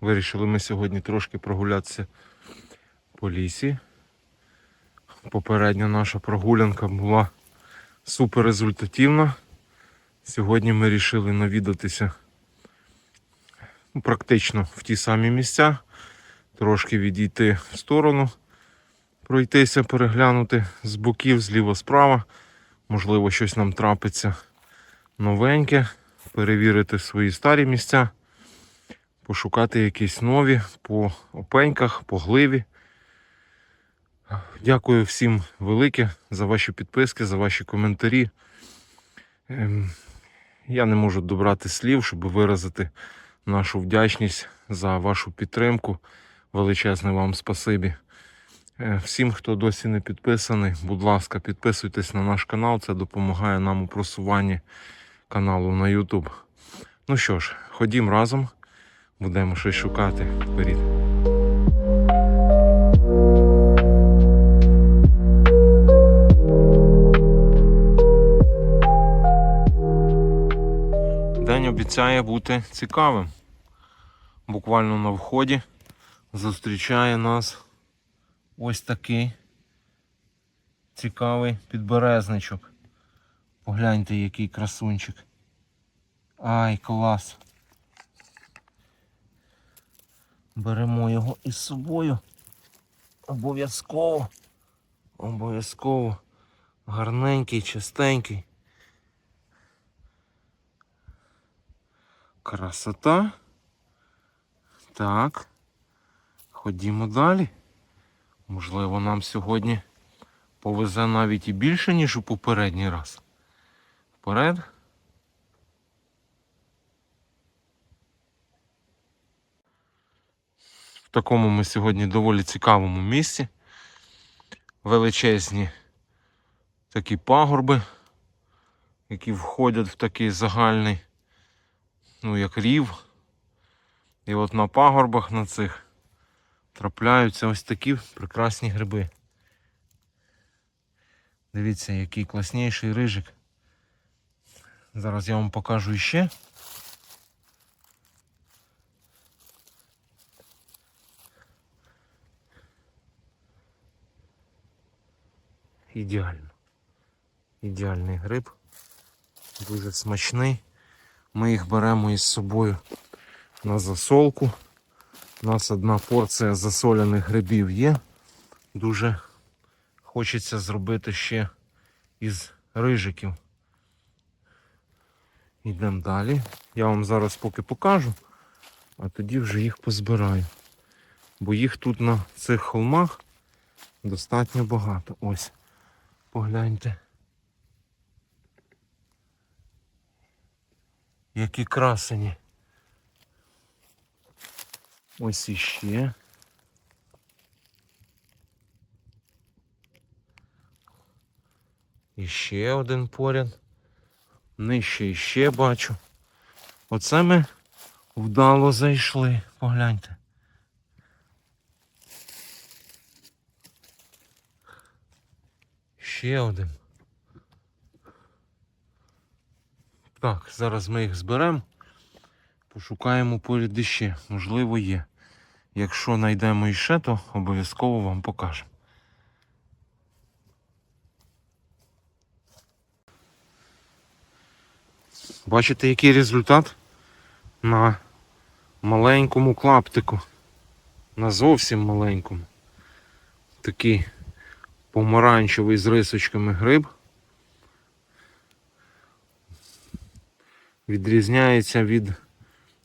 Вирішили ми сьогодні трошки прогулятися по лісі. Попередня наша прогулянка була супер результативна. Сьогодні ми вирішили навідатися ну, практично в ті самі місця, трошки відійти в сторону, пройтися, переглянути з боків, зліва справа. Можливо, щось нам трапиться новеньке, перевірити свої старі місця, пошукати якісь нові по опеньках, по гливі. Дякую всім велике за ваші підписки, за ваші коментарі. Ем, Я не можу добрати слів, щоб виразити нашу вдячність за вашу підтримку. Величезне вам спасибі. Е, Всім, хто досі не підписаний, будь ласка, підписуйтесь на наш канал. Це допомагає нам у просуванні каналу на YouTube. Ну що ж, ходім разом, будемо щось шукати вперед. День обіцяє бути цікавим. Буквально на вході зустрічає нас ось такий цікавий підберезничок. Погляньте, який красунчик. Ай, клас. Беремо його із собою. Обов'язково. Обов'язково. Гарненький, чистенький. Красота. Так. Ходімо далі. Можливо, нам сьогодні повезе навіть і більше, ніж у попередній раз. Вперед. Такому ми сьогодні доволі цікавому місці. Величезні такі пагорби, які входять в такий загальний, ну як рів. І от на пагорбах на цих трапляються ось такі прекрасні гриби. Дивіться, який класніший рижик. Зараз я вам покажу іще. Ідеально. Ідеальний гриб. Дуже смачний. Ми їх беремо із собою на засолку. У нас одна порція засолених грибів є. Дуже хочеться зробити ще із рижиків. Йдемо далі. Я вам зараз поки покажу, а тоді вже їх позбираю. Бо їх тут на цих холмах достатньо багато. Ось, погляньте. Які красені. Ось іще. Іще один поряд. Нижче іще бачу. Оце ми вдало зайшли. Погляньте. Ще один. Так, зараз ми їх зберемо. Пошукаємо поряд іще. Можливо, є. Якщо знайдемо іще, то обов'язково вам покажемо. Бачите, який результат на маленькому клаптику. На зовсім маленькому. Такий помаранчевий з рисочками гриб. Відрізняється від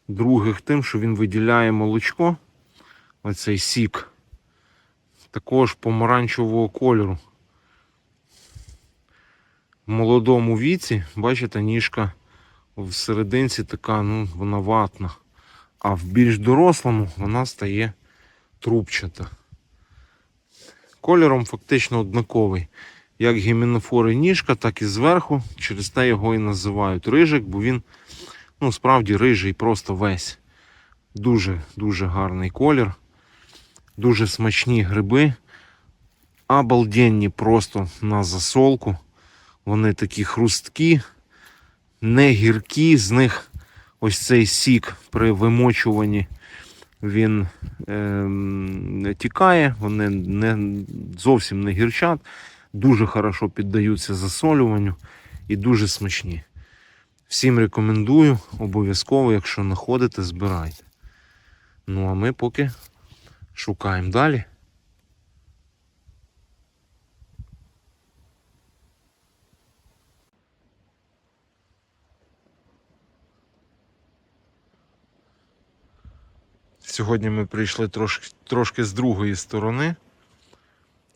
других тим, що він виділяє молочко, оцей сік, також помаранчевого кольору. В молодому віці, бачите, ніжка в серединці така, ну, вона ватна. А в більш дорослому вона стає трубчата. Кольором фактично однаковий. Як гіменофори ніжка, так і зверху. Через те його і називають рижик, бо він ну, справді рижий просто весь. Дуже-дуже гарний колір. Дуже смачні гриби. Обалденні просто на засолку. Вони такі хрусткі, не гіркі, з них ось цей сік при вимочуванні він е, тікає, вони не, зовсім не гірчат, дуже хорошо піддаються засолюванню і дуже смачні. Всім рекомендую, обов'язково, якщо знаходите, збирайте. Ну а ми поки шукаємо далі. Сьогодні ми прийшли трошки, трошки з другої сторони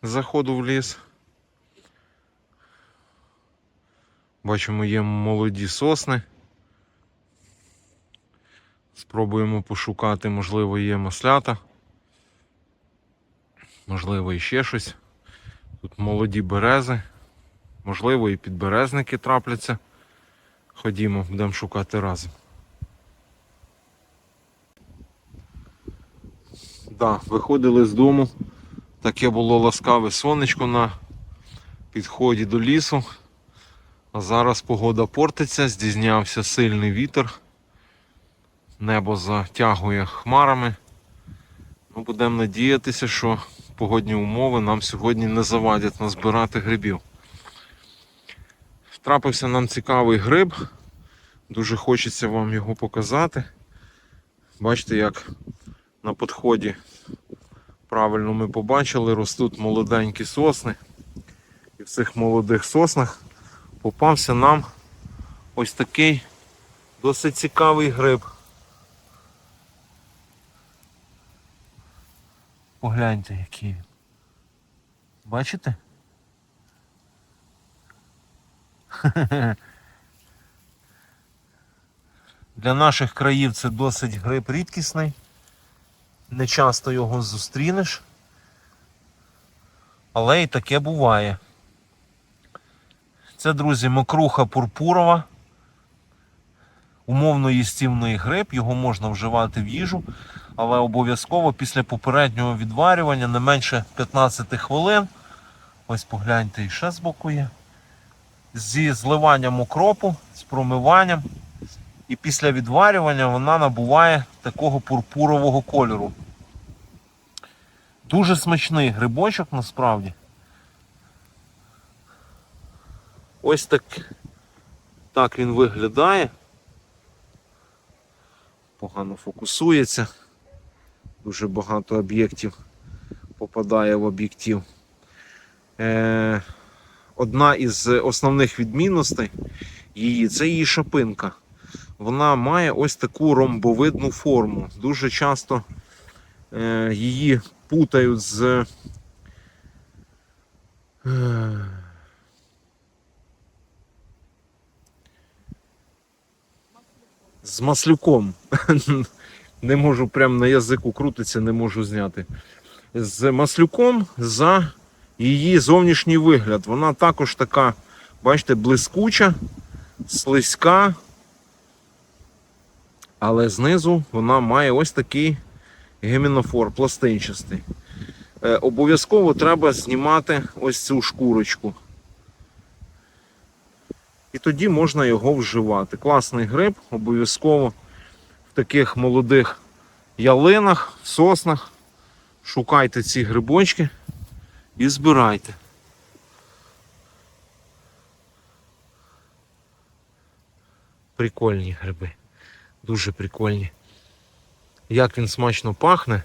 заходу в ліс. Бачимо, є молоді сосни. Спробуємо пошукати, можливо, є маслята. Можливо, іще щось. Тут молоді берези. Можливо, і підберезники трапляться. Ходімо, будемо шукати разом. Да, виходили з дому. Таке було ласкаве сонечко на підході до лісу. А зараз погода портиться, здійснявся сильний вітер. Небо затягує хмарами. Ну, будемо надіятися, що погодні умови нам сьогодні не завадять назбирати грибів. Трапився нам цікавий гриб. Дуже хочеться вам його показати. Бачите, як на підході правильно ми побачили, ростуть молоденькі сосни. І в цих молодих соснах попався нам ось такий досить цікавий гриб. Погляньте, який він. Бачите? Для наших країв це досить гриб рідкісний. Не часто його зустрінеш. Але і таке буває. Це, друзі, мокруха пурпурова. Умовно їстівний гриб, його можна вживати в їжу, але обов'язково після попереднього відварювання не менше 15 хвилин. Ось погляньте, і ще збоку є. Зі зливанням укропу, з промиванням. І після відварювання вона набуває такого пурпурового кольору. Дуже смачний грибочок насправді. Ось так, так він виглядає. Погано фокусується. Дуже багато об'єктів попадає в об'єктив. Е, одна із основних відмінностей її це її шапинка. Вона має ось таку ромбовидну форму. Дуже часто е, її путають з. Е, з маслюком. Не можу прямо на язику крутиться, не можу зняти. З маслюком за її зовнішній вигляд. Вона також така, бачите, блискуча, слизька. Але знизу вона має ось такий гемінофор пластинчастий. Е, обов'язково треба знімати ось цю шкурочку. І тоді можна його вживати. Класний гриб, обов'язково в таких молодих ялинах, соснах. Шукайте ці грибочки і збирайте. Прикольні гриби. Дуже прикольні. Як він смачно пахне.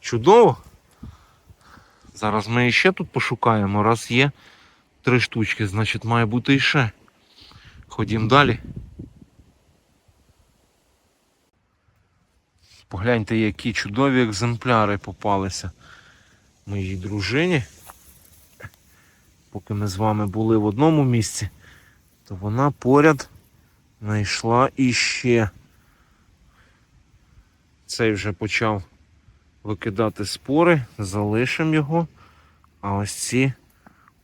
Чудово. Зараз ми іще тут пошукаємо. Раз є три штучки, значить має бути іще. Ходім далі. Погляньте, які чудові екземпляри попалися моїй дружині. Поки ми з вами були в одному місці, то вона поряд знайшла іще. Цей вже почав викидати спори, залишимо його. А ось ці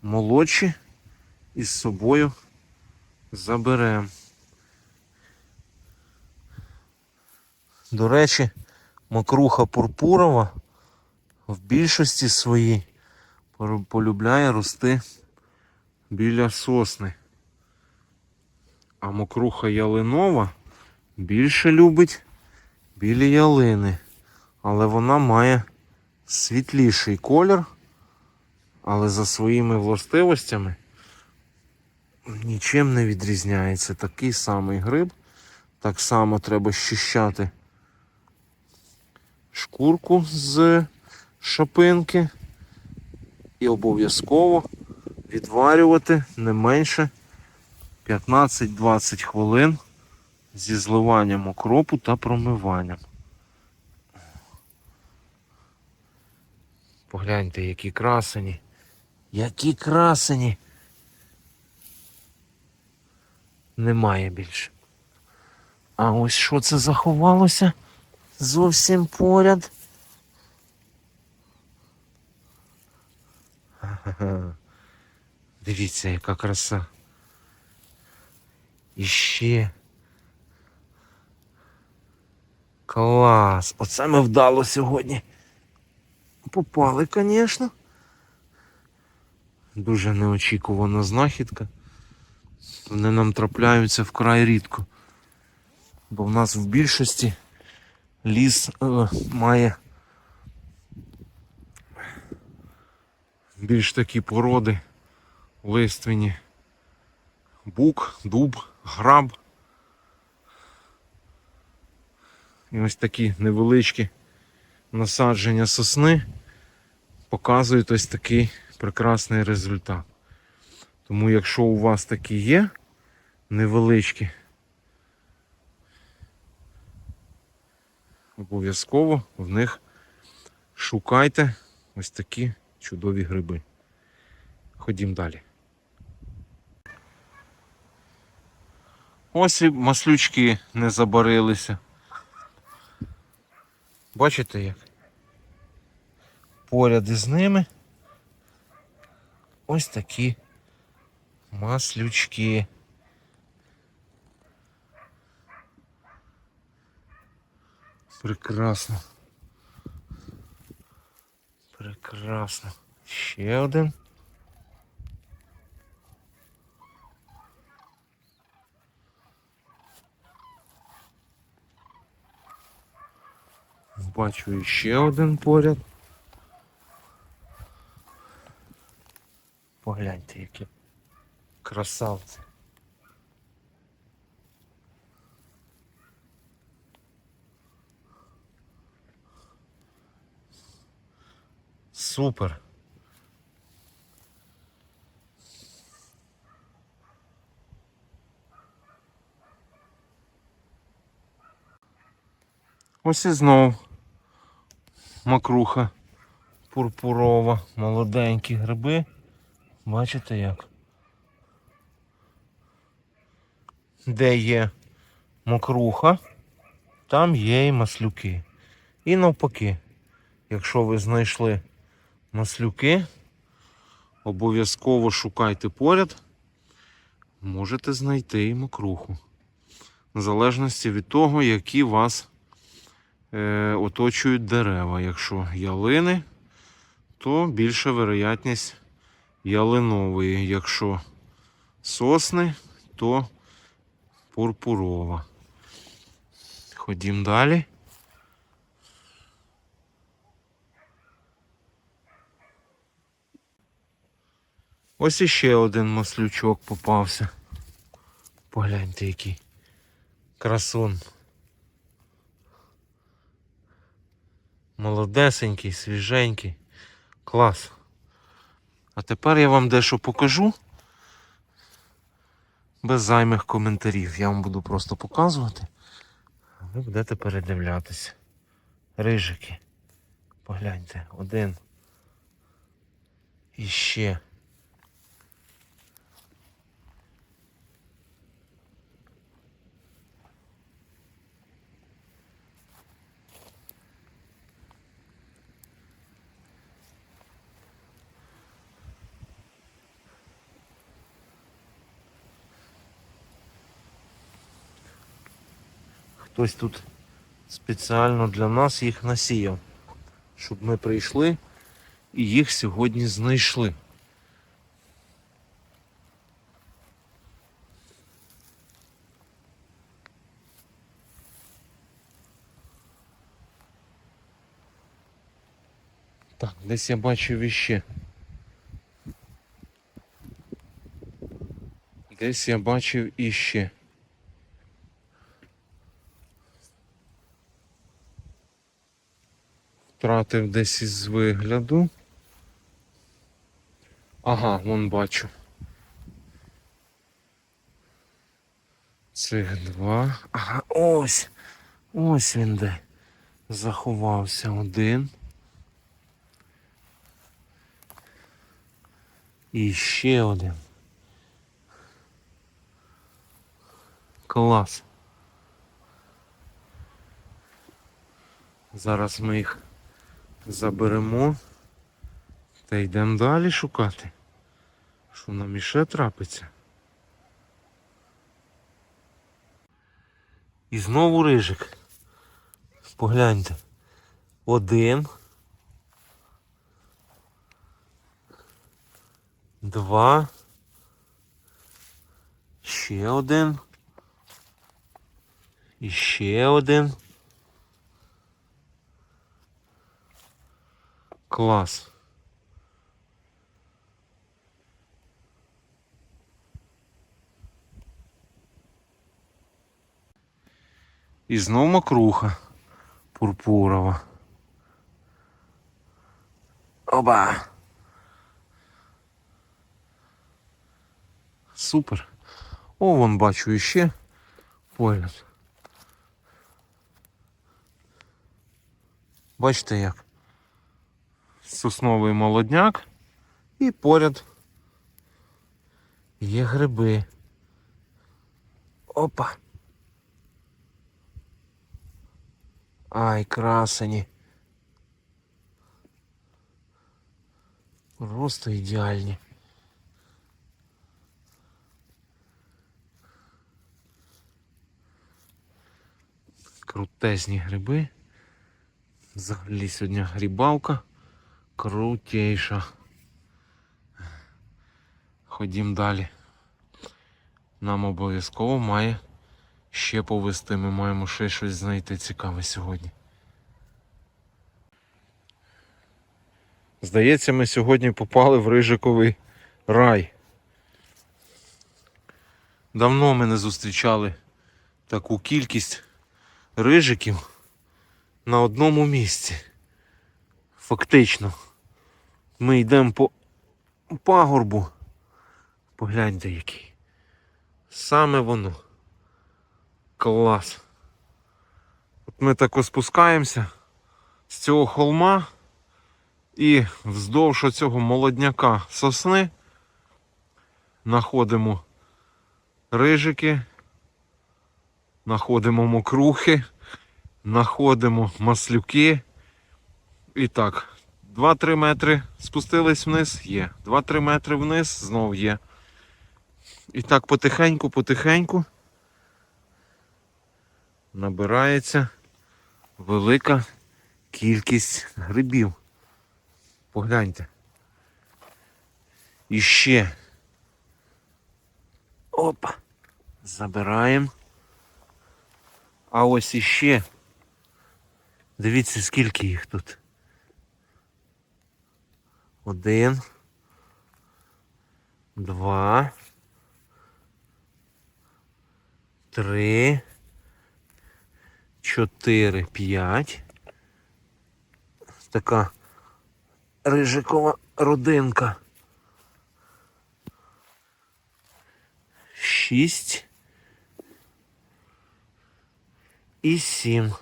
молодші із собою заберемо. До речі, мокруха пурпурова в більшості своїй полюбляє рости біля сосни. А мокруха ялинова більше любить білі ялини. Але вона має світліший колір, але за своїми властивостями нічим не відрізняється. Такий самий гриб. Так само треба щищати шкурку з шапинки і обов'язково відварювати не менше 15-20 хвилин зі зливанням окропу та промиванням. Погляньте, які красені. Які красені. Немає більше. А ось що це заховалося? Зовсім поряд. Дивіться, яка краса. І ще. Клас! Оце ми вдало сьогодні. Попали, звісно. Дуже неочікувана знахідка. Вони нам трапляються вкрай рідко. Бо в нас в більшості ліс е, має більш такі породи лиственні. Бук, дуб, граб. І ось такі невеличкі насадження сосни показують ось такий прекрасний результат. Тому якщо у вас такі є невеличкі, обов'язково в них шукайте ось такі чудові гриби. Ходім далі. Ось і маслючки не забарилися. Бачите як? Поряд із ними ось такі маслючки. Прекрасно. Прекрасно. Ще один. Бачу ще один поряд. Погляньте, які красавці. Супер. Ось і знов макруха пурпурова, молоденькі гриби. Бачите як? Де є мокруха, там є і маслюки. І навпаки, якщо ви знайшли маслюки, обов'язково шукайте поряд, можете знайти і мокруху. В залежності від того, які вас е, оточують дерева. Якщо ялини, то більша вероятність ялинової. Якщо сосни, то пурпурова. Ходім далі. Ось іще один маслючок попався. Погляньте, який красун. Молодесенький, свіженький. Клас. А тепер я вам дещо покажу. Без займих коментарів. Я вам буду просто показувати. А ви будете передивлятися. Рижики. Погляньте, один. І ще. Хтось тут спеціально для нас їх насіяв, щоб ми прийшли і їх сьогодні знайшли. Так, десь я бачив іще. Десь я бачив іще. Втратив десь із вигляду. Ага, вон бачу. Цих два. Ага, ось. Ось він де. Заховався один. І ще один. Клас. Зараз ми їх заберемо та йдемо далі шукати. Що нам іще трапиться? І знову рижик. Погляньте. Один. Два. Ще один. І ще один. Клас. І знов макруха пурпурова. Оба. Супер. О, вон бачу іще поряд. Бачите як? Сосновий молодняк і поряд є гриби. Опа. Ай, красені. Просто ідеальні. Крутезні гриби. Взагалі сьогодні грібалка крутейша. Ходім далі. Нам обов'язково має ще повести. Ми маємо ще щось знайти цікаве сьогодні. Здається, ми сьогодні попали в рижиковий рай. Давно ми не зустрічали таку кількість рижиків на одному місці. Фактично. Ми йдемо по пагорбу. Погляньте який. Саме воно. Клас. От ми так спускаємося з цього холма і вздовж цього молодняка сосни знаходимо рижики, знаходимо мокрухи, знаходимо маслюки. І так, 2-3 метри спустились вниз, є. 2-3 метри вниз, знов є. І так потихеньку, потихеньку набирається велика кількість грибів. Погляньте. І ще. Опа. Забираємо. А ось іще. Дивіться, скільки їх тут. Один. Два. Три. Чотири, п'ять. Така рижикова родинка. Шість. І сім.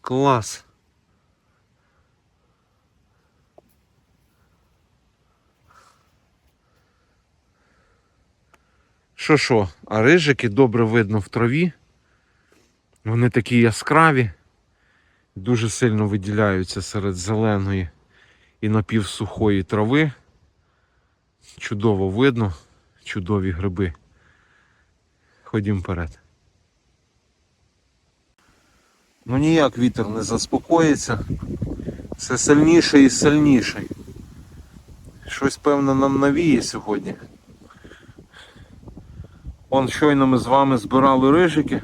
Клас. Що що, а рижики добре видно в траві. Вони такі яскраві, дуже сильно виділяються серед зеленої і напівсухої трави. Чудово видно, чудові гриби. Ходім вперед. Ну ніяк вітер не заспокоїться. Все сильніше і сильніше. Щось певно нам навіє сьогодні. Он щойно ми з вами збирали рижики.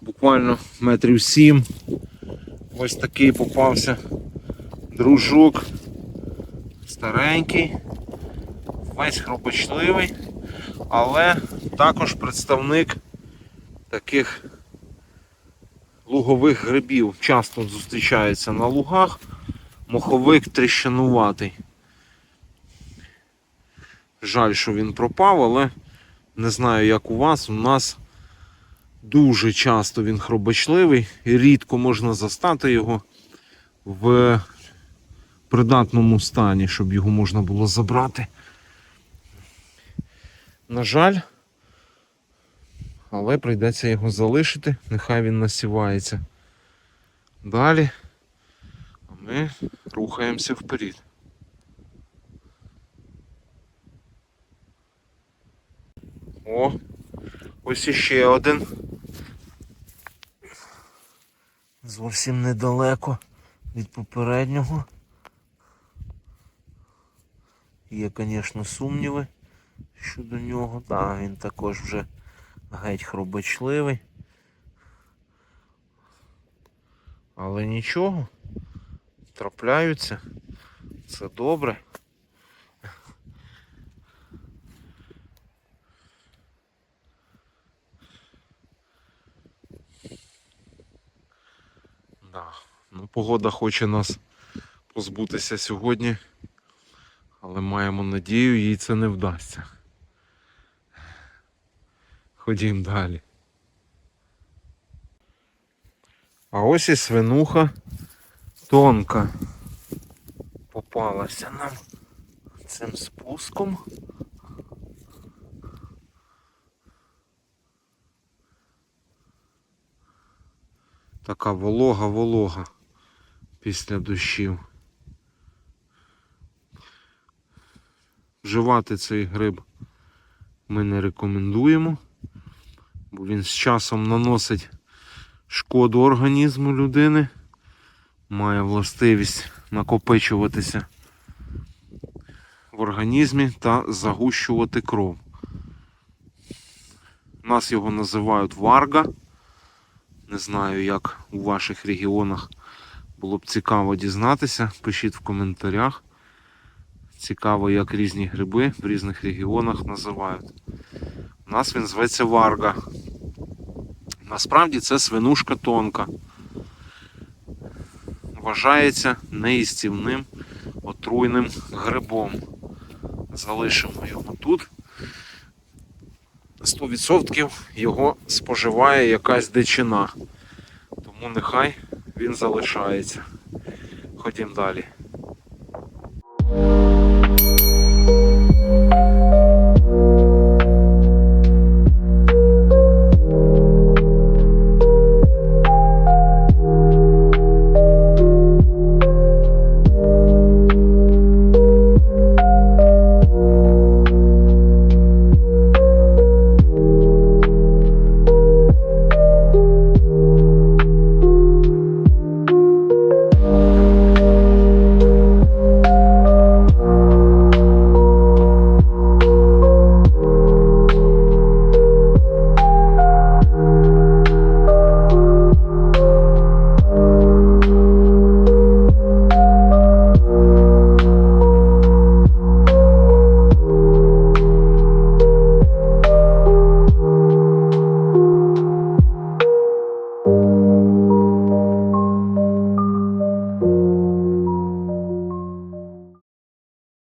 Буквально метрів сім Ось такий попався дружок. Старенький, весь хробочливий, але також представник таких лугових грибів. Часто зустрічається на лугах. Моховик тріщануватий. Жаль, що він пропав, але не знаю, як у вас. У нас дуже часто він хробочливий і рідко можна застати його в придатному стані, щоб його можна було забрати. На жаль, але прийдеться його залишити, нехай він насівається. Далі ми рухаємося вперед. О, ось іще один. Зовсім недалеко від попереднього. Є, звісно, сумніви щодо нього. Так, він також вже геть хробочливий. Але нічого, трапляються. Це добре. Да. Ну, погода хоче нас позбутися сьогодні, але маємо надію, їй це не вдасться. Ходім далі. А ось і свинуха тонка попалася нам цим спуском. Така волога-волога після дощів. Вживати цей гриб ми не рекомендуємо, бо він з часом наносить шкоду організму людини, має властивість накопичуватися в організмі та загущувати кров. Нас його називають варга. Не знаю, як у ваших регіонах було б цікаво дізнатися. Пишіть в коментарях. Цікаво, як різні гриби в різних регіонах називають. У нас він зветься варга. Насправді це свинушка тонка. Вважається неїстівним отруйним грибом. Залишимо його тут. 100% його споживає якась дичина. Тому нехай він залишається. Ходім далі.